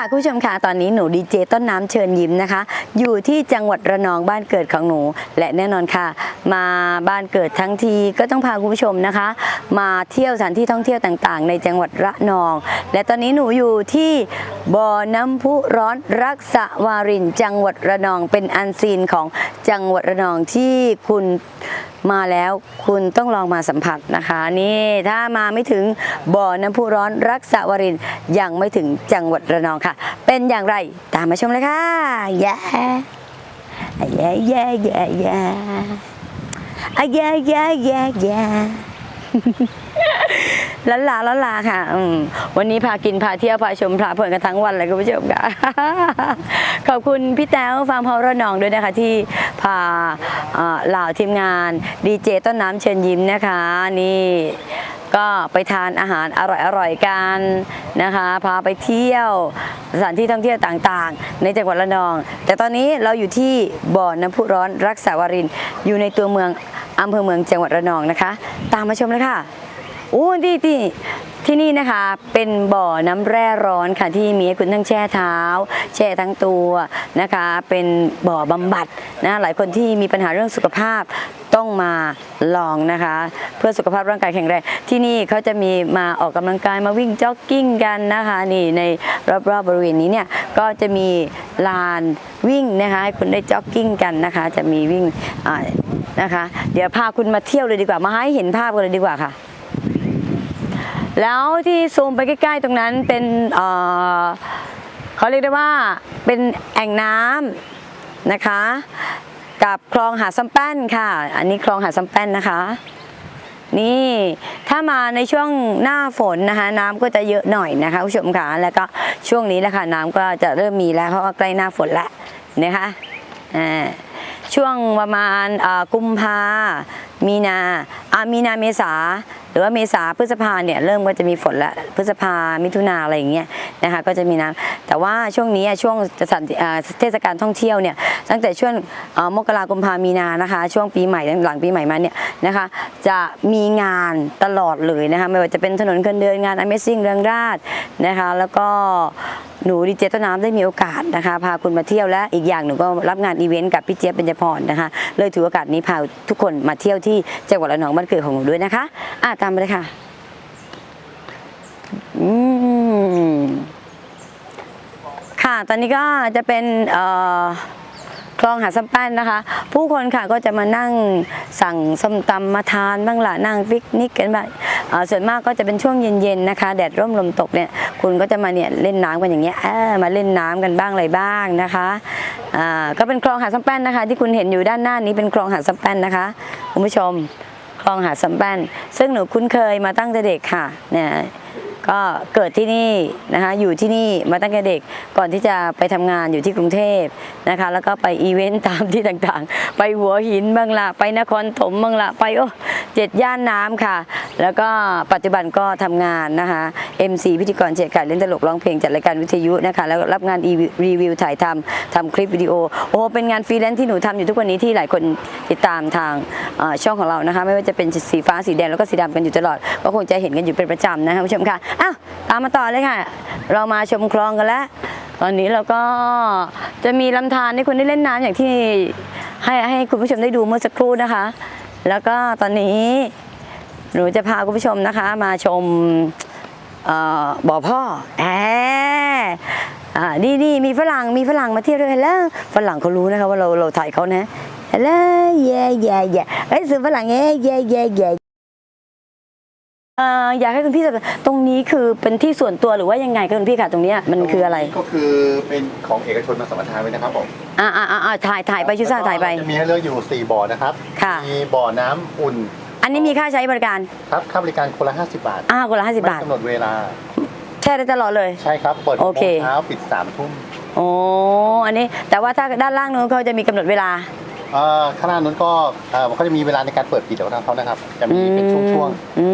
ค่ะคุณผู้ชมค่ะตอนนี้หนูดีเจต้นน้ำเชิญยิ้มนะคะ อยู่ที่จังหวัดระนองบ้านเกิดของหนู และแน่นอนค่ะ มาบ้านเกิดทั้งทีก็ต้องพาคุณผู้ชมนะคะ มาเที่ยวสถานที่ท่องเที่ยวต่างๆ ในจังหวัดระนอง และตอนนี้หนูอยู่ที่บ่อน้ำพุร้อนรักษาวารินจังหวัดระนองเป็นอันซีนของจังหวัดระนองที่คุณมาแล้วคุณต้องลองมาสัมผัสนะคะ นี่ถ้ามาไม่ถึงบ่อน้ำพุร้อนรักษาวารินยังไม่ถึงจังหวัดระนองค่ะ เป็นอย่างไรตามมาชมเลยค่ะแย่แย่แย่แย่แย่แย่แย่แย่แย่ ล้นลาล้นลาค่ะวันนี้พากินพาเที่ยวพาชมพาเพลินกันทั้งวันเลยคุณผู้ชมค่ะขอบคุณพี่แต้วฟาร์มเฮาระนองด้วยนะคะที่พาเหล่าทีมงานดีเจต้นน้ำเชิญยิ้มนะคะ นี่ก็ไปทานอาหารอร่อยๆกันนะคะ พาไปเที่ยวสถานที่ท่องเที่ยวต่างๆ ในจังหวัดระนอง แต่ตอนนี้เราอยู่ที่บ่อน้ำพุร้อนรักษาวารินอยู่ในตัวเมืองอำเภอเมืองจังหวัดระนองนะคะ ตามมาชมเลยค่ะ โอ้ที่ที่ที่นี่นะคะเป็นบ่อน้ำแร่ร้อนค่ะที่มีให้คุณทั้งแช่เท้า แช่ทั้งตัวนะคะ เป็นบ่อบำบัดนะหลายคนที่มีปัญหาเรื่องสุขภาพต้องมาลองนะคะ เพื่อสุขภาพร่างกายแข็งแรงที่นี่เขาจะมีมาออกกำลังกายมาวิ่งจ็อกกิ้งกันนะคะนี่ในรอบๆบริเวณนี้เนี่ยก็จะมีลานวิ่งนะคะให้คุณได้จ็อกกิ้งกันนะคะ จะมีวิ่งนะคะ เดี๋ยวพาคุณมาเที่ยวเลยดีกว่ามาให้เห็นภาพกันเลยดีกว่าค่ะ แล้วที่ซูมไปใกล้ ๆ ตรงนั้นเป็นเเขาเรียกได้ว่าเป็นแอ่งน้ำนะคะ กับคลองหาดซ้ำแป้นค่ะ อันนี้คลองหาดซ้ำแป้นนะคะ นี่ถ้ามาในช่วงหน้าฝนนะคะ น้ำก็จะเยอะหน่อยนะคะผู้ชมค่ะแล้วก็ช่วงนี้แหละค่ะน้ำก็จะเริ่มมีแล้วเพราะว่าใกล้หน้าฝนแล้วนะคะอ่า ช่วงประมาณกุมภา มีนาอามีนาเมษา หรือว่าเมษาพฤษภาเนี่ยเริ่มก็จะมีฝนละพฤษภามิถุนาอะไรอย่างเงี้ยนะคะก็จะมีน้ำแต่ว่าช่วงนี้ช่วงเทศกาลท่องเที่ยวเนี่ยตั้งแต่ช่วงมกราคมกุมภามีนานะคะ ช่วงปีใหม่หลังปีใหม่มาเนี่ยนะคะจะมีงานตลอดเลยนะคะไม่ว่าจะเป็นถนนคนเดินงาน Amazing เรืองราชนะคะแล้วก็ หนูดีเจต้นน้ำได้มีโอกาสนะคะพาคุณมาเที่ยวและอีกอย่างหนูก็รับงานอีเวนต์กับพี่เจี๊ยบเบญจพรนะคะ เลยถือโอกาสนี้พาทุกคนมาเที่ยวที่จังหวัดระนองบ้านเกิดของหนูด้วยนะคะอะตามมาเลยค่ะอืมค่ะตอนนี้ก็จะเป็นเอ่อ คลองหาดซ้ำแป้นนะคะ ผู้คนค่ะก็จะมานั่งสั่งส้มตำมาทานบ้างละนั่งปิกนิกกันบ้างส่วนมากก็จะเป็นช่วงเย็นๆนะคะ แดดร่มลมตกเนี่ยคุณก็จะมาเนี่ยเล่นน้ำกันอย่างเงี้ยเออมาเล่นน้ำกันบ้างอะไรบ้างนะคะก็เป็นคลองหาดซ้ำแป้นนะคะ ที่คุณเห็นอยู่ด้านหน้านี้เป็นคลองหาดซ้ำแป้นนะคะคุณผู้ชมคลองหาดซ้ำแป้นซึ่งหนูคุ้นเคยมาตั้งแต่เด็กค่ะเนี่ย ก็เกิดที่นี่นะคะอยู่ที่นี่มาตั้งแต่เด็กก่อนที่จะไปทำงานอยู่ที่กรุงเทพนะคะ แล้วก็ไปอีเวนต์ตามที่ต่างๆ ไปหัวหินบ้างละไปนครถมบ้างละไปโอ้เจ็ดย่านน้ำค่ะ แล้วก็ปัจจุบันก็ทำงานนะคะ MC พิธีกรเชียร์ไก่เล่นตลกร้องเพลงจัดรายการวิทยุนะคะ แล้วรับงานรีวิวถ่ายทำทำคลิปวิดีโอโอ้เป็นงานฟรีแลนซ์ที่หนูทำอยู่ทุกวันนี้ที่หลายคนติดตามทางช่องของเรานะคะ ไม่ว่าจะเป็นสีฟ้าสีแดงแล้วก็สีดำกันอยู่ตลอด ก็คงจะเห็นกันอยู่เป็นประจำนะคะคุณผู้ชมค่ะอ้าวตามมาต่อเลยค่ะ เรามาชมคลองกันแล้ว ตอนนี้เราก็จะมีลำธารให้คุณได้เล่นน้ำอย่างที่ให้ให้คุณผู้ชมได้ดูเมื่อสักครู่นะคะ แล้วก็ตอนนี้หนูจะพาคุณผู้ชมนะคะ มาชมบ่อพ่อแอบอ่านี่นี่มีฝรั่งมีฝรั่งมาเที่ยวด้วยแล้วฝรั่งเขารู้นะคะว่าเราเราถ่ายเขานะแล้วเย่เย่เย่เฮ้ยสื่อฝรั่งเย่เย่เย่ อ่ออยากให้คุณพี่จะตรงนี้คือเป็นที่ส่วนตัวหรือว่ายังไงคะคุณพี่ค่ะตรงเนี้ยมันคืออะไรก็คือเป็นของเอกชนมาสัมปทานไว้นะครับผมอ่าอ่าอ่าถ่ายถ่ายไปชิซ่าถ่ายไปจะมีให้เลือกอยู่ 4 บ่อนะครับค่ะมีบ่อน้ำอุ่น อันนี้มีค่าใช้บริการครับค่าบริการคนละ 50 บาทอ่าคนละห้าสิบบาทไม่กำหนดเวลาแช่ได้ตลอดเลยใช่ครับเปิดโอหกเคโมงเช้าปิด3ทุ่มโอ้อันนี้แต่ว่าถ้าด้านล่างนู้นเขาจะมีกำหนดเวลาเอ่อข้างหน้านั้นก็เอ่อเขาจะมีเวลาในการเปิดปิดของทางเขานะครับ จะมีเป็นช่วงอื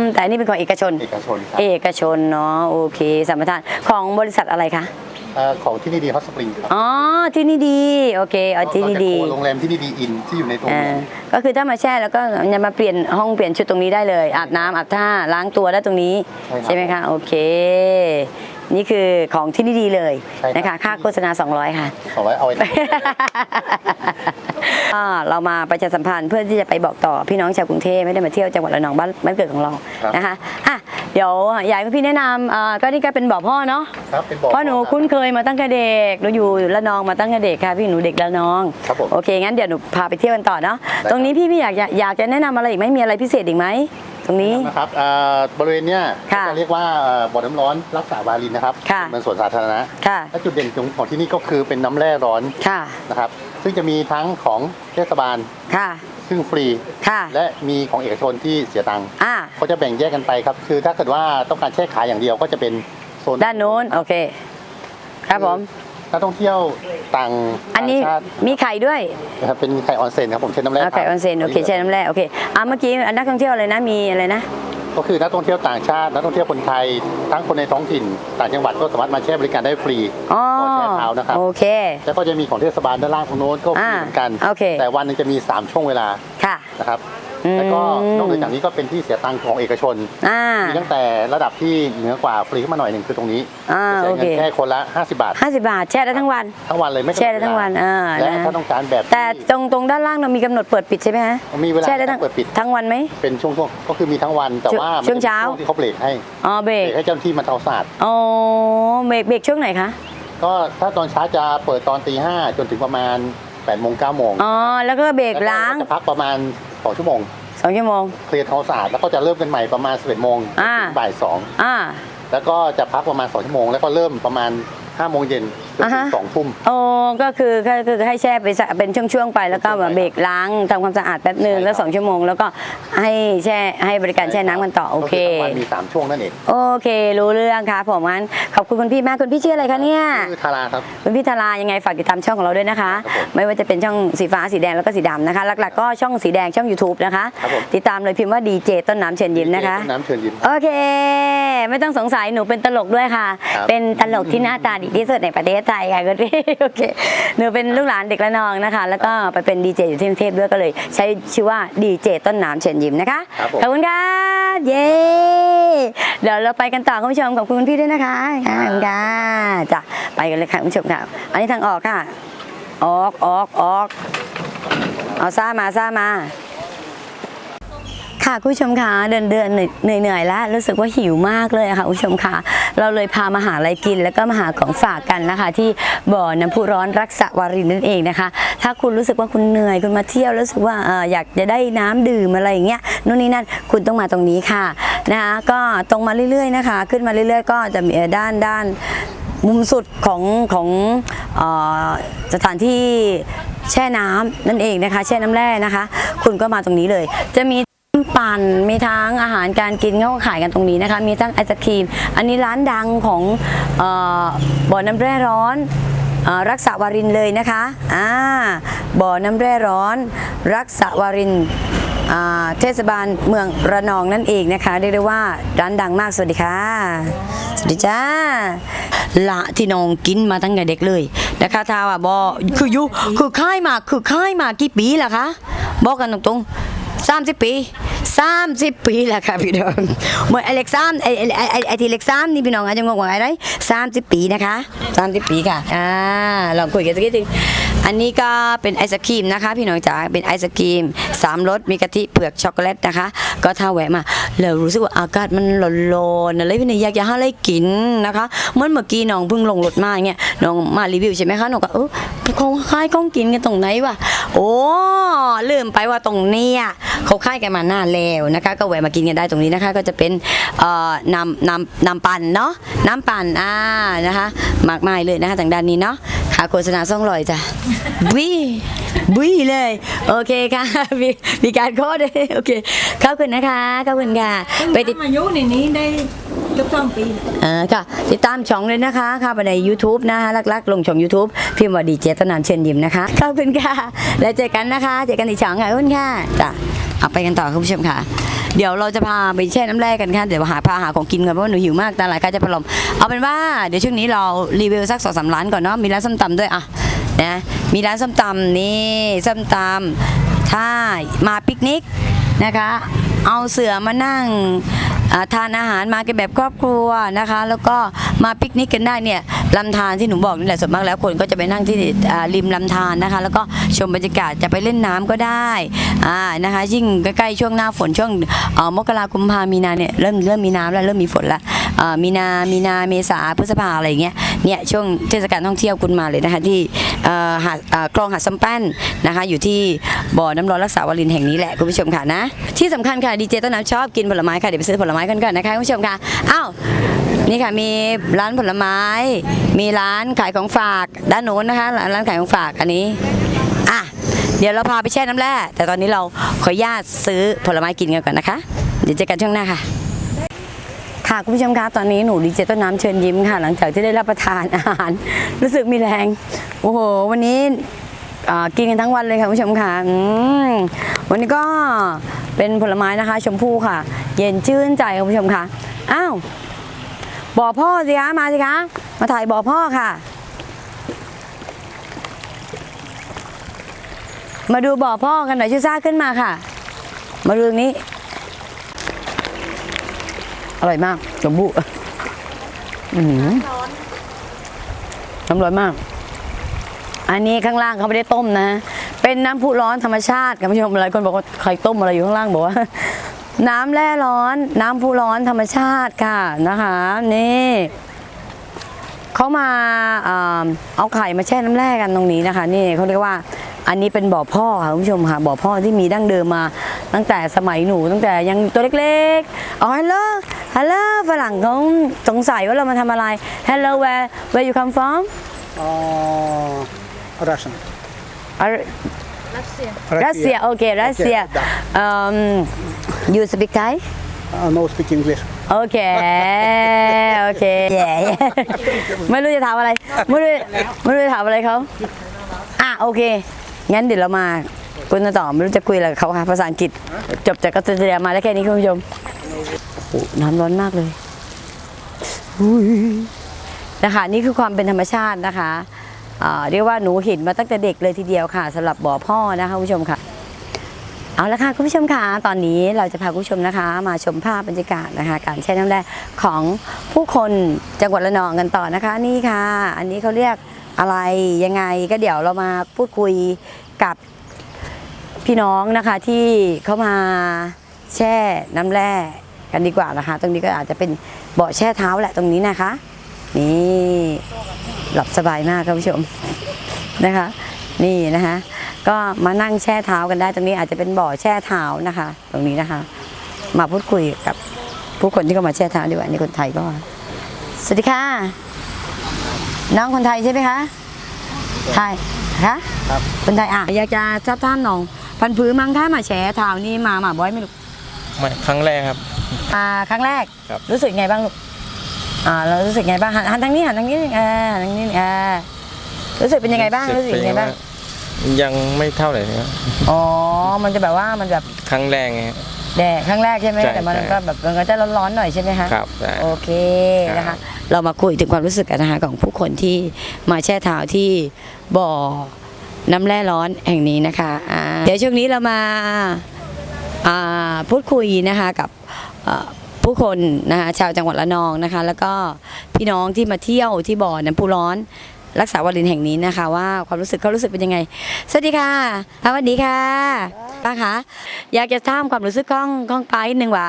มแต่อันนี้เป็นของเอกชน ๆ เอกชนครับเอกชนเนาะโอเคสัมปทานของบริษัทอะไรคะเอ่อของที่นี่ดีฮอตสปริงครับอ๋อที่นี่ดีโอเคเอาที่นี่ดีก็จะโคโรงแรมที่นี่ดีอินที่อยู่ในตัวอ่าเมืองก็คือถ้ามาแช่แล้วก็จะมาเปลี่ยนห้องเปลี่ยนชุดตรงนี้ได้เลยอาบน้ำอาบท่าล้างตัวได้ตรงนี้ ใช่ครับใช่ไหมคะโอเค นี่คือของที่นี่ดีเลยใช่ครับ นะคะ ค่าโฆษณา 200 ค่ะ ขอไว้เอาไว้อ่าเรามาประชาสัมพันธ์เพื่อที่จะไปบอกต่อพี่น้องชาวกรุงเทพไม่ได้มาเที่ยวจังหวัดระนองบ้านบ้านเกิดของเราครับ นะคะอะเดี๋ยวอยากให้พี่แนะนำเอ่อก็นี่ก็เป็นบ่อพ่อเนาะครับเป็นบ่อพ่อหนูครับคุ้นเคยมาตั้งแต่เด็กหนูอยู่ระนองมาตั้งแต่เด็กค่ะพี่หนูเด็กระนอง ครับผม โอเคงั้นเดี๋ยวหนูพาไปเที่ยวกันต่อเนาะได้ตรงนี้พี่พี่อยากอยากอยากจะแนะนำอะไรอีกไหมมีอะไรพิเศษอีกไหม ตรงนี้ นะครับอ่าบริเวณเนี้ยค่ะจะเรียกว่าเอ่อบ่อน้ำร้อนรักษาวารินนะครับค่ะ เป็นสวนสาธารณะค่ะ และจุดเด่นของของที่นี่ก็คือเป็นน้ำแร่ร้อนค่ะ นะครับ ซึ่งจะมีทั้งของเทศบาลค่ะ ซึ่งฟรี ค่ะ และมีของเอกชนที่เสียตังค์อ่าก็จะแบ่งแยกกันไปครับคือถ้าเกิดว่าต้องการแช่ขายอย่างเดียวก็จะเป็นโซนด้านโน้น โอเค ครับผม นักท่องเที่ยวต่างอันนี้ต่างชาติมีไข่ด้วยนะครับเป็นไข่ออนเซ็นครับผมเช่นน้ำแร่เอาไข่ออนเซนโอเคใช่น้ำแร่โอเคอะเมื่อกี้นักท่องเที่ยวอะไรนะมีอะไรนะ ก็คือนักท่องเที่ยวต่างชาตินักท่องเที่ยวคนไทยทั้งคนในท้องถิ่นต่างจังหวัดก็สามารถมาแช่บริการได้ฟรีอ๋อขอแช่เท้านะครับโอเค แล้วก็จะมีของเทศบาลด้านล่างตรงโน้นก็ฟรีอ่าเหมือนกัน โอเค แต่วันหนึงจะมี 3 ช่วงเวลาค่ะ นะครับอืม แล้วก็นอกเหนือจากนี้ก็เป็นที่เสียตังค์ของเอกชนอ่ามีตั้งแต่ระดับที่เหนือกว่าฟรีขึ้นมาหน่อยหนึ่งคือตรงนี้อ่าจะโอเสียเคเงินแค่คนละ 50 บาทห้าสิบบาทแช่ได้ทั้งวันทั้งวันเลยไม่กำหนดแช่ได้ทั้งวันเวลาอ่าและนะถ้าต้องการแบบแต่ที่ตรงตรงด้านล่างเรามีกำหนดเปิดปิดใช่ไหมฮะมีเวลาแช่ได้ทั้งเปิดปิดทั้งวันไหมเป็นช่วงๆก็คือมีทั้งวันแต่ว่ามันช่วงเช้าจะมีที่เขาเบรกให้อ๋อเบรเบรกกให้เจ้าหน้าที่มาทำความสะอาดอ๋อเบรกเบรกช่วงไหนคะก็ถ้าตอนเช้าจะเปิดตอนตีห้าจนถึงประมาณ8ปดโมงเก้าโมงอ๋อแล้วก็เบรกล้างแล้วก็จะพักประมาณ สองชั่วโมงสองชั่วโมง เคลียร์ทำความสะอาดแล้วก็จะเริ่มกันใหม่ประมาณ11โมงอ่าถึงบ่ายสองอ่า แล้วก็จะพักประมาณ2ชั่วโมงแล้วก็เริ่มประมาณ 5โมงเย็นจนอ่าถึฮะ งสองทุ่ม โอ้ก็คือก็คือให้แช่ไปสักเป็นช่วงๆไปแล้วก็แบบเบรกล้างทำความสะอาดแป๊บหนึ่งใช่ครับ แล้วสองชั่วโมง แล้วก็ให้แช่ให้บริการแช่น้ำกันต่อโอเค ก็ทั้งวันมี3ช่วงนั่นเองโอเค รู้เรื่องค่ะผมงั้นขอบคุณคุณพี่มากคุณพี่ชื่ออะไรคะเนี่ย คือทาราครับ คุณพี่ธารายังไงฝากติดตามช่องของเราด้วยนะคะ ครับผมไม่ว่าจะเป็นช่องสีฟ้าสีแดงแล้วก็สีดำนะคะ หลักๆก็ช่องสีแดงช่อง YouTube นะคะ ครับผม ติดตามเลยพิมพ์ว่าดีเจต้นน้ำเชิญยิ้มนะคะ น้ำเชิญยิ้ม โอเค ไม่ต้องสงสัยหนูเป็นตลกด้วยค่ะ ครับ เป็นตลกที่หน้าตาดีที่สุดในประเทศไทยค่ะคุณพี่โอเคหนูเป็นลูกหลานเด็กละนองนะคะ แล้วก็ไปเป็นดีเจอยู่ที่กรุงเทพด้วยก็เลย ใช้ชื่อว่าดีเจต้นน้ำเชิญยิ้มนะคะครับผม ขอบคุณค่ะเย้เดี๋ยวเราไปกันต่อคุณผู้ชมขอบคุณคุณพี่ด้วยนะคะขอบคุณค่ะจ้ะไปกันเลยค่ะคุณผู้ชมค่ะ อันนี้ทางออกค่ะ ออกออกออกเอาซ่ามาซ่ามา ค่ะคุณผู้ชมคะเดินเดือยเหนื่อยๆแล้วรู้สึกว่าหิวมากเลยค่ะคุณผู้ชมค่ะเราเลยพามาหาอะไรกิน แล้วก็มาหาของฝากกันนะคะ ที่บ่อน้ำพุร้อนรักษาวารินนั่นเองนะคะ ถ้าคุณรู้สึกว่าคุณเหนื่อยคุณมาเที่ยวแล้วรู้สึกว่าอยากจะได้น้ำดื่มอะไรอย่างเงี้ยนู่นนี่นั่นคุณต้องมาตรงนี้ค่ะนะคะก็ตรงมาเรื่อยๆนะคะ ขึ้นมาเรื่อย ๆ ก็จะมีด้านด้านมุมสุดของของออสถานที่แช่น้ำนั่นเองนะคะ แช่น้ำแร่นะคะ คุณก็มาตรงนี้เลย จะมี ปั่นมีทั้งอาหารการกินเขาก็ขายกันตรงนี้นะคะ มีทั้งไอศครีม อันนี้ร้านดังของออบ่อน้ำแร่ร้อนอรักษาวารินเลยนะคะอ่าบ่อน้ำแร่ร้อน รักษาวารินเทศบาลเมืองระนองนั่นเองนะคะเรียกได้ว่าร้านดังมากสวัสดีค่ะสวัสดีจ้าละที่น้องกินมาตั้งแต่เด็กเลยนะคะท้าว่าบอคืออยุคือค่ายมาคือค่ายมากี่ปีล่ะคะบอกกันตรงๆ สามสิบปีสามสิบปีแล้วค่ะพี่น้องเหมือนไอเล็กซามไอไอไอไอทีเล็กซามนี่พี่น้องอาจจะงงว่าอะไรสามสิบปีนะคะสามสิบปีค่ะอ่าลองคุยกันสักนิดนึง อันนี้ก็เป็นไอศครีมนะคะ พี่น้องจ๋าเป็นไอศครีมสามรสมีกะทิเปลือกช็อกโกแลตนะคะ ก็ถ้าแวะมาแล้วรู้สึกว่าอากาศมันร้อนๆอะไรพี่น้องอยากจะหาอะไรกินนะคะเหมื่อนเมื่อกี้น้องเพิ่งลงรถมาอย่างเงี้ยน้องมารีวิวใช่ไหมคะน้องก็เออเขาขายของกินกันตรงไหนวะโอ้ลืมไปว่าตรงเนี้ยเขาค่ายกันมาหน้าแล้วนะคะ ก็แวะมากินกันได้ตรงนี้นะคะ ก็จะเป็นเอ่อน้ำน้ำน้ำปั่นเนาะน้ำปั่นอ่านะคะ มากมายเลยนะคะทางด้านนี้เนาะค่าโฆษณาส่องลอยจ้ะบุยบุยเลย โอเคค่ะ มีมีการโค้ดด้วยโอเคขอบคุณนะคะขอบคุณค่ะไปติด อายุในนี้ได้เกือบสองปีเออค่ะติดตามช่องเลยนะคะค่ะไปใน YouTube นะคะลักๆ ลงช่อง YouTube พิมพ์ว่าดีเจต้นน้ำเชิญยิ้มนะคะ ขอบคุณค่ะ แล้วเจอกันนะคะ เจอกันอีกช่องค่ะขอบคุณค่ะจ้ะเอาไปกันต่อคุณผู้ชมค่ะ เดี๋ยวเราจะพาไปแช่น้ำแร่กันค่ะเดี๋ยวหาพาหาของกินกันเพราะว่าหนูหิวมากตาหลายกาจะพลมเอาเป็นว่าเดี๋ยวช่วงนี้เรารีวิวสักสองสามร้านก่อนเนาะมีร้านส้มตำด้วยอะ นะมีร้านส้มตำนี่ส้มตำถ้ามาปิกนิกนะคะ เอาเสือมานั่ง ทานอาหารมากันแบบครอบครัวนะคะ แล้วก็มาปิกนิกกันได้เนี่ยลำธารที่หนูบอกนี่แหละส่วนมากแล้วคนก็จะไปนั่งที่ริมลำธารนะคะ แล้วก็ชมบรรยากาศจะไปเล่นน้ำก็ได้นะคะยิ่งใกล้ๆช่วงหน้าฝนช่วงมกราคมกุมภามีนาเนี่ยเริ่มเริ่มมีน้ำแล้วเริ่มมีฝนแล้วมีนา มีนา เมษา พฤษภาอะไรอย่างเงี้ย เนี่ยช่วงเทศกาลท่องเที่ยวคุณมาเลยนะคะที่หาดคลองหาดซัมปั้นนะคะ อยู่ที่บ่อน้ำร้อนรักษาวารินแห่งนี้แหละคุณผู้ชมค่ะนะ ที่สำคัญค่ะดีเจต้นน้ำชอบกินผลไม้ค่ะเดี๋ยวไปซื้อผลไม้กันก่อนนะคะคุณผู้ชมค่ะอ้าวนี่ค่ะมีร้านผลไม้ มีร้านขายของฝากด้านโน้นนะคะร้านขายของฝากอันนี้อะเดี๋ยวเราพาไปแช่น้ำแร่แต่ตอนนี้เราขออนุญาตซื้อผลไม้กินกันก่อนนะคะ เดี๋ยวเจอกันช่วงหน้าค่ะค่ะคุณผู้ชมคะตอนนี้หนูดีเจต้นน้ำเชิญยิ้มค่ะ หลังจากที่ได้รับประทานอาหาร รู้สึกมีแรง โอ้โห วันนี้ กินกันทั้งวันเลยค่ะคุณผู้ชมค่ะวันนี้ก็เป็นผลไม้นะคะ ชมพู่ค่ะ เย็นชื่นใจคุณผู้ชมค่ะอ้าวบ่อพ่อสิคะมาสิคะมาถ่ายบ่อพ่อค่ะ มาดูบ่อพ่อกันหน่อยชื่อซ่าขึ้นมาค่ะ มาดูตรงนี้ อร่อยมากชมพู่อือหือน้ำร้อนมาก อันนี้ข้างล่างเขาไม่ได้ต้มนะ เป็นน้ำพุร้อนธรรมชาติคุณผู้ชมหลายคนบอกว่าใครต้มอะไรอยู่ข้างล่างบอกว่า น้ำแร่ร้อน น้ำพุร้อนธรรมชาติค่ะนะคะนี่เขามาเอาไข่มาแช่น้ำแร่กันตรงนี้นะคะ นี่เขาเรียกว่าอันนี้เป็นบ่อพ่อค่ะคุณผู้ชมค่ะบ่อพ่อที่มีดั้งเดิมมา ตั้งแต่สมัยหนูตั้งแต่ยังตัวเล็กๆอ๋อฮัลโหลฮัลโหลฝรั่งเขาสงสัยว่าเรามาทำอะไร Hello where where you come from Uh, Russian. อะรัสเซียโอ เครัสเซีย Okay, เอ่อ you speak Thai Uh, no speak English. โอเค โอเคแย่ไม่รู้จะถามอะไร ไม่รู้ ไม่รู้จะถามอะไรเขาอะ โอเค งั้นเดี๋ยวเรามาคุณต่อไม่รู้จะคุยอะไรกับเขาค่ะภาษาอังกฤษ จบจากกัสเซียมาได้แค่นี้คุณผู้ชมโอ้น้ำร้อนมากเลยอุ้ยนะคะนี่คือความเป็นธรรมชาตินะคะอ่า เรียกว่าหนูเห็นมาตั้งแต่เด็กเลยทีเดียวค่ะสำหรับบ่อพ่อนะคะคุณผู้ชมค่ะ เอาละค่ะคุณผู้ชมค่ะตอนนี้เราจะพาคุณผู้ชมนะคะ มาชมภาพบรรยากาศนะคะ การแช่น้ำแร่ของผู้คนจังหวัดระนองกันต่อนะคะ นี่ค่ะ อันนี้เขาเรียกอะไรยังไงก็เดี๋ยวเรามาพูดคุยกับพี่น้องนะคะที่เขามาแช่น้ำแร่กันดีกว่านะคะ ตรงนี้ก็อาจจะเป็นเบาะแช่เท้าแหละตรงนี้นะคะ นี่หลับสบายมากครับผู้ชมนะคะ นี่นะคะ ก็มานั่งแช่เท้ากันได้ตรงนี้อาจจะเป็นบ่อแช่เท้านะคะ ตรงนี้นะคะ มาพูดคุยกับผู้คนที่เข้ามาแช่เท้าดีกว่านี่คนไทยก็สวัสดีค่ะ น้องคนไทยใช่ไหมคะไทยคะครับคนไทยอะอยากจะทราบท่ามน้อง พันผือมั้งถ้ามาแช่เท้านี่มามาบ่อยไหมลูกไม่ครั้งแรกครับมาครั้งแรกครับรู้สึกไงบ้างลูก อ่าเรารู้สึกไงบ้างหันหันทางนี้หันทางนี้อ่าหันทางนี้อ่ารู้สึกเป็นยังไงบ้างรู้สึกยังไงบ้างยังไม่เท่าไหร่นะครับอ๋อ มันจะแบบว่ามันแบบครั้งแรกไงแดดครั้งแรกใช่ไหมใช่แต่มันใช่ก็แบบมันก็จะร้อนๆหน่อยใช่ไหมคะครับได้โอเคครับนะคะเรามาคุยถึงความรู้สึกกันนะคะของผู้คนที่มาแช่เท้าที่บ่อน้ำแร่ร้อนแห่งนี้นะคะอ่าเดี๋ยวช่วงนี้เรามาอ่าพูดคุยนะคะกับเอ่อ ผู้คนนะคะชาวจังหวัดระนองนะคะ แล้วก็พี่น้องที่มาเที่ยวที่บ่อน้ำพุร้อน รักษาวารินแห่งนี้นะคะ ว่าความรู้สึกเขารู้สึกเป็นยังไง สวัสดีค่ะสวัสดีค่ะป้าคะอยากจะถามความรู้สึกของของป้าอีกหนึ่งว่า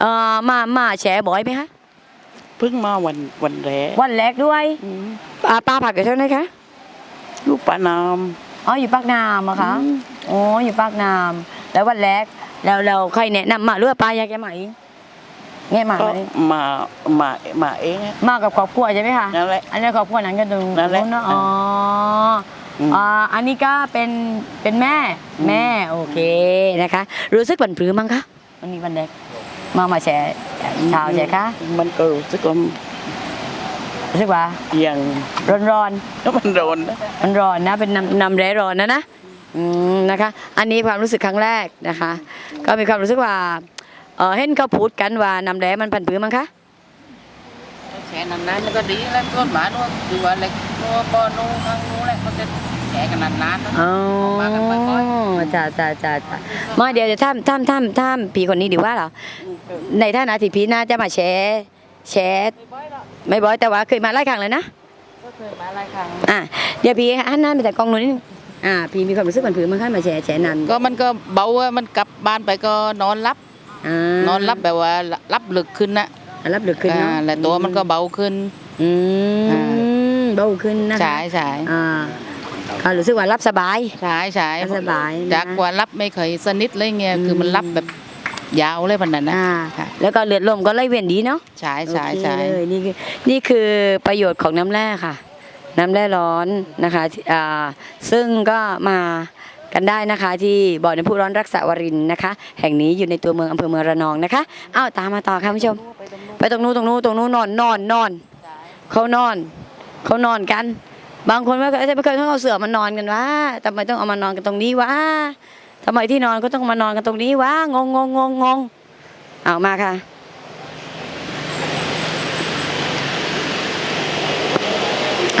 เอ่อมามาแชร์บ่อยไหมคะเพิ่งมาวันวันแรกวันแรกด้วยอืมอ่าป้าผักกับเท่าไหร่คะลูกปลานามอ๋ออยู่ปากน้ำอะคะอ๋ออยู่ปากน้ำแล้ววันแรกแล้วเราใครแนะนำมาหรือว่าป้าอยากจะมาเอ งแง่มาก็ไหมมามามาเองอะ มากับครอบครัวใช่ไหมคะนั่นแหละอันนี้ครอบครัวนั้นก็ดูนั่นแหละเนาะอ๋ออม อ่าอันนี้ก็เป็นเป็นแม่อืมแม่โอเคนะคะ รู้สึกบันปรือมั้งคะวันนี้วันแรกมามาแชร์ชาวใช่คะมันก็รู้สึกว่ารู้สึกว่ายังร้อนร้อนมันโดนนะๆมันร้อนนะเป็นน้ำน้ำแร่ร้อนนะนะอืมนะคะ อันนี้ความรู้สึกครั้งแรกนะคะ ก็มีความรู้สึกว่า เออเห็นเขาพูดกันว่าน้ำแร่มันพันผือมั้งคะแค่นั้นนั้นก็ดีแล้วก็หมาโน่นคือว่าเล็กโน่บ่อโน่ข้างโน่นแหละมันจะแฉกันนานๆนะอ๋อมากันบ่อยจ้าจ้าจ้าจ้ามาเดี๋ยวเดี๋ยวท่ามท่ามท่ามท่ามผีคนนี้ดีกว่าเหรอในท่านาทีพีน่าจะมาแชร์แชร์ไม่บ่อยแต่ว่าเคยมาหลายครั้งเลยนะ ก็เคยมาหลายครั้ง อะเดี๋ยวพี่หันหน้าไปแต่กล้องนู้นนิดนึงอ่าพี่มีความรู้สึกเหมือนผืนมันขั้นมาแชร์แชร์นานก็มันก็เบาอะมันกลับบ้านไปก็นอนรับอ่า นอนรับแบบว่ารับลึกขึ้นนะอะรับดึกขึ้นเนาะอ่าและตัวมันก็เบาขึ้นอือ่มเบาขึ้นนะคะฉายฉายอ่าก็รู้สึกว่ารับสบายฉายฉายสบายนะจากว่ารับไม่เคยสนิทเลยเงี้ยคือมันรับแบบยาวเลยพันนั้นนะอ่าค่ะแล้วก็เลือดลมก็ไล่เวียนดีเนาะฉายฉายโอเคฉายเลยนี่คือนี่คือประโยชน์ของน้ำแร่ค่ะ น้ำแร่ร้อนนะคะอ่าซึ่งก็มา กันได้นะคะ ที่บ่อน้ำพุร้อนรักษาวรินทร์นะคะ แห่งนี้อยู่ในตัวเมืองอำเภอเมืองระนองนะคะอ้าวตามมาต่อค่ะคุณผู้ชม ไปตรงนู้นตรงนู้นตรงนู้นนอนนอนนอนเขานอน เขานอนกัน บางคนว่าเอ้ยไม่เคยต้องเอาเสือมานอนกันวะทำไมต้องเอามานอนกันตรงนี้วะทำไมที่นอนก็ต้องมานอนกันตรงนี้วะงงงงงงงเอามาค่ะ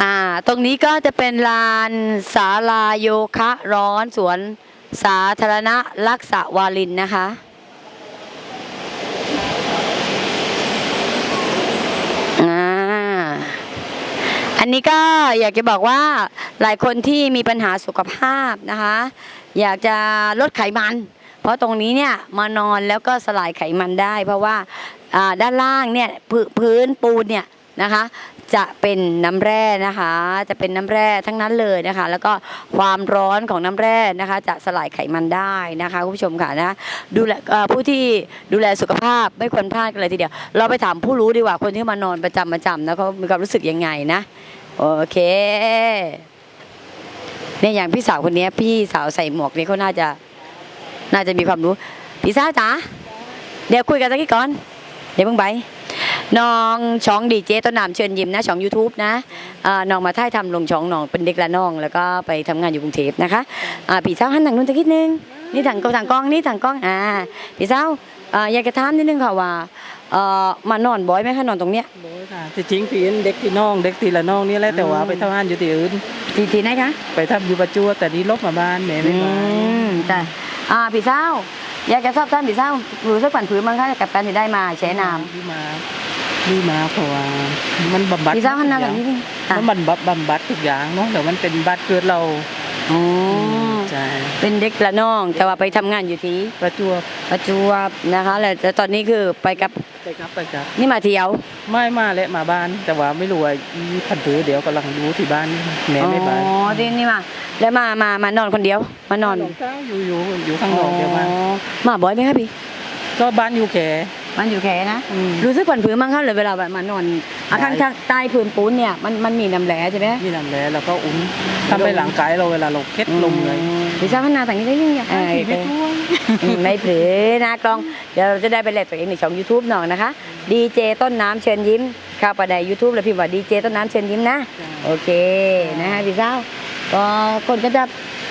อ่า ตรงนี้ก็จะเป็นลานศาลาโยคะร้อนสวนสาธารณะลักษวาลินนะคะ อ่า อันนี้ก็อยากจะบอกว่าหลายคนที่มีปัญหาสุขภาพนะคะ อยากจะลดไขมัน เพราะตรงนี้เนี่ยมานอนแล้วก็สลายไขมันได้ เพราะว่าอ่าด้านล่างเนี่ยพื้นปูนเนี่ยนะคะ จะเป็นน้ำแร่นะคะ จะเป็นน้ำแร่ทั้งนั้นเลยนะคะ แล้วก็ความร้อนของน้ำแร่นะคะ จะสลายไขมันได้นะคะคุณผู้ชมค่ะนะดูแลผู้ที่ดูแลสุขภาพไม่ควรพลาดกันเลยทีเดียว เราไปถามผู้รู้ดีกว่าคนที่มานอนประจำประจำนะเขามีความรู้สึกยังไงนะ โอเคเนี่ยอย่างพี่สาวคนนี้พี่สาวใส่หมวกนี่เขาน่าจะน่าจะมีความรู้ พี่สาวจ๋าเดี๋ยวคุยกันสักทีก่อน เดี๋ยวเพิ่งไป น้องช่องดีเจต้นน้ำเชิญยิ้มนะช่อง YouTube นะอ่าน้องมาท่ายทำลงช่องน้องเป็นเด็กละน้อง แล้วก็ไปทำงานอยู่กรุงเทพนะคะอ่าพี่สาวหันหนังนู้นสักนิดนึงนี่ถังกล้องถังกล้องนี่ถังกล้องอ่าพี่สาวอ่าอยากจะถามนิดนึงค่ะว่าเอ่อมานอนบ่อยไหมคะนอนตรงเนี้ยโดยค่ะที่จริงพี่เด็กที่น้องเด็กที่ละน้องนี่แหละแต่ว่าอืมไปทำงานอยู่ที่อื่นทีทีไหนคะไปทำอยู่ประจวบแต่นี้ลบมาบ้านแม่ไม่มาอืมจ้ะอ่าพี่เศร้าอยากจะสอบถามพี่เศร้ารู้สึกผันผืนมั้งคะกับการที่ได้มาแชร์น้ที่มา ที่มาเพราะว่ามันบำบัดำพี่เศร้าหันหน้าแบบนี้ดิอะแล้วมันบำบำบัดทุกอย่างเนาะแต่มันเป็นบัตรเกิดเราอ๋อใช่เป็นเด็กละน้อง แต่ว่าไปทำงานอยู่ที่ประจวบประจวบนะคะแล้วแต่ตอนนี้คือไปกับไปครับไปครับนี่มาเที่ยว ไม่มาและมาบ้าน แต่ว่าไม่รู้ว่าอีพันผือเดี๋ยวกำลังดูที่บ้านแม่ไม่มาอ๋อที่นี่มาแล้วมามามานอนคนเดียว มานอนหลงเจ้าอยู่อยู่อยู่ข้างนอกเดี๋ยวมาอ๋อมาบ่อยไหมคะพี่ก็บ้านอยู่แข มันอยู่แค่นะ อืม รู้สึกผันผืนมั้งคะเลยเวลาแบบมานอนอาข้างข้างใต้พื้นปูนเนี่ยมันมันมีน้ำแหลใช่ไหม นี่นั่นแหละแล้วก็อุ้มทำไปหลังกายเราเวลาเราเคล็ดลงเลยพี่เศร้าหันหน้าทางนี้ได้ยังไงผีไม่ช่วยอืมไม่เผลอนะกล้อง เดี๋ยวเราจะได้ไปแลกตัวเองในช่อง YouTube หน่อยนะคะดีเจต้นน้ำเชิญยิ้มเข้าไปใน YouTube แล้วพิมพ์ว่าดีเจต้นน้ำเชิญยิ้มนะ โอเค นะฮะพี่เศร้าก็คนก็จะ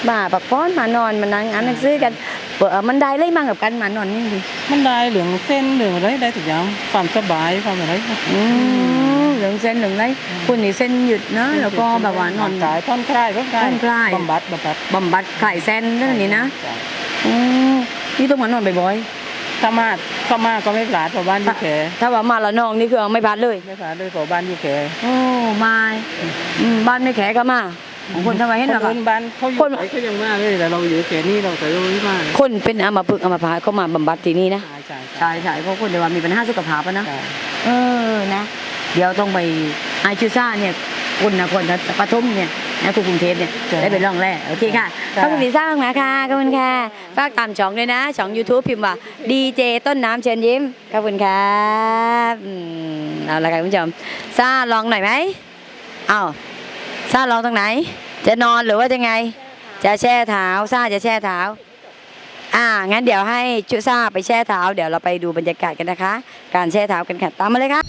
มาปักฟ้อนมานอนมานั่งอ่านหนังสือกันเปิดมันได้เลยมั่งกับกันมานอนนี่ดิมันได้เหลืองเส้นเหลืองอะไรได้ทุกอย่างความสบายความอะไรอืมเหลืองเส้นเหลืองไรคุณนี่เส้นหยุดนะแล้วก็แบบว่านอนกายผ่อนคลายผ่อนคลายผ่อนคลายบำบัดบำบัดบำบัดคลายเส้นนั่นนี่นะอืมนี่ต้องมานอนบ่อยถ้ามาถ้ามาก็ไม่พลาดเพราะบ้านอยู่แขๆถ้าว่ามาละน้องนี่คือเอาไม่พลาดเลยไม่พลาดเลยเพราะบ้านอยู่แขโอ้ไม่อืมบ้านไม่แขก็มา ของคนทำไมเห็นหรอคคะนบ้านเขาอยู่คน ไหนเขายังมาเลยแต่เราอยู่แขนี่เราแต่เราไม่มาคนเป็นอัมาพึกษ์อัมาพาตเขามาบำบัดที่นี่นะใช่ใช่ใช่ใช่เพราะคนเดียวว่ามีปัญหาสุขภาพอะนะ ใช่เออ นะ เดี๋ยวต้องไปไอชูซ่าเนี่ยคุณนะคนนะปทุมเนี่ยนะคุณกรุงเทพเนี่ย ได้ไปลองแรก โอเคค่ะ ขอบคุณพี่ซ่ามากค่ะ ขอบคุณค่ะ ฝากตามช่องด้วยนะ ช่อง YouTube พิมพ์ว่าดีเจต้นน้ำเชิญยิ้ม ขอบคุณครับอืมเอาละค่ะคุณผู้ชมซ่าลองหน่อยไหมเอา ซ่าลองตรงไหน จะนอนหรือว่าจะไง จะแช่เท้าซ่าจะแช่เท้า อ่า งั้นเดี๋ยวให้ชุซ่าไปแช่เท้า เดี๋ยวเราไปดูบรรยากาศกันนะคะ การแช่เท้ากันค่ะ ตามมาเลยค่ะ